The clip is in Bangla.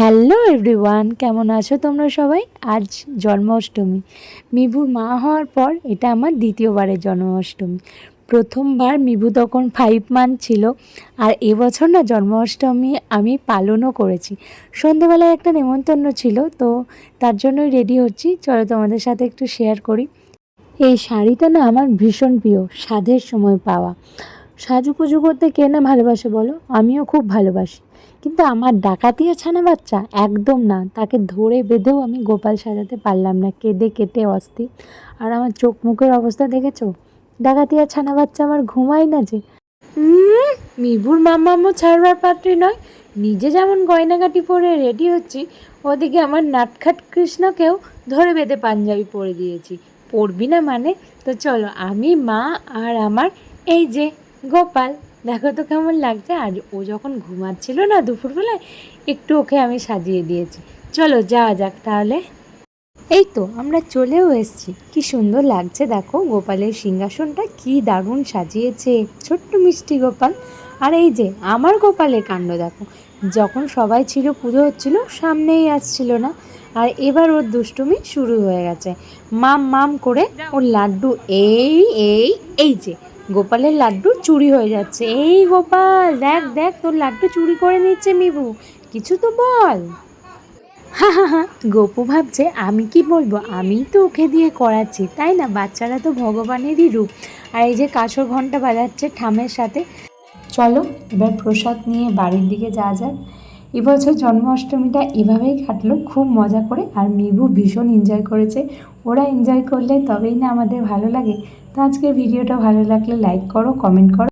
হ্যালো এভরিওয়ান কেমন আছো তোমরা সবাই? আজ জন্মাষ্টমী। মিভুর মা হওয়ার পর এটা আমার দ্বিতীয়বারের জন্মাষ্টমী। প্রথমবার মিভু তখন ফাইভ মান্থ ছিল, আর এবছর না জন্মাষ্টমী আমি পালনও করেছি। সন্ধেবেলায় একটা নেমন্তন্ন ছিল, তো তার জন্যই রেডি হচ্ছি। চলো তোমাদের সাথে একটু শেয়ার করি। এই শাড়িটা না আমার ভীষণ প্রিয় সাধের সময় পাওয়া। সাজুগুজু করতে কে না ভালোবাসে বলো? আমিও খুব ভালোবাসি। কিন্তু আমার ডাকাতিয়া ছানা বাচ্চা একদম না। তাকে ধরে বেঁধেও আমি গোপাল সাজাতে পারলাম না। কেঁদে কেটে অস্থি আর আমার চোখ মুখের অবস্থা দেখেছ? ডাকাতিয়া ছানা বাচ্চা আমার ঘুমাই না যে। মিবুর মাম্মামও ছাড়বার পাত্রী নয়। নিজে যেমন গয়নাগাটি পরে রেডি হচ্ছি, ওদিকে আমার নাটখাট কৃষ্ণকেও ধরে বেঁধে পাঞ্জাবি পরে দিয়েছি। পরবি না মানে? তো চলো, আমি মা আর আমার এই যে গোপাল। দেখো তো কেমন লাগছে। আর ও যখন ঘুমাচ্ছিল না দুপুরবেলায়, একটু ওকে আমি সাজিয়ে দিয়েছি। চলো যাওয়া যাক তাহলে। এই তো আমরা চলেও এসেছি। কি সুন্দর লাগছে দেখো, গোপালের সিংহাসনটা কি দারুণ সাজিয়েছে। ছোট্ট মিষ্টি গোপাল। আর এই যে আমার গোপালের কাণ্ড দেখো, যখন সবাই ছিল, পুজো হচ্ছিল, সামনেই আসছিল না। আর এবার ওর দুষ্টুমি শুরু হয়ে গেছে। মাম মাম করে ওর লাড্ডু, এই এই এই যে গোপালের লাড্ডু চুরি হয়ে যাচ্ছে। এই গোপাল, দেখ দেখ, তোর লাড্ডু চুরি করে নিচ্ছে মিবু। কিছু তো বল। হা হা হা, গোপু ভাবছে, আমি কি বলব? আমিই তো ওকে দিয়ে করাচ্ছি, তাই না? বাচ্চারা তো ভগবানেরই রূপ। আর এই যে কাঁসর ঘণ্টা বাজাচ্ছে ঠামের সাথে। চলো, এবার প্রসাদ নিয়ে বাড়ির দিকে যাওয়া যাক। এবছর জন্মাষ্টমীটা এভাবেই কাটলো। খুব মজা করে। আর মিবু ভীষণ এনজয় করেছে। ওরা এনজয় করলে তবেই না আমাদের ভালো লাগে। তো আজকের ভিডিওটা ভালো লাগলে লাইক করো কমেন্ট করো।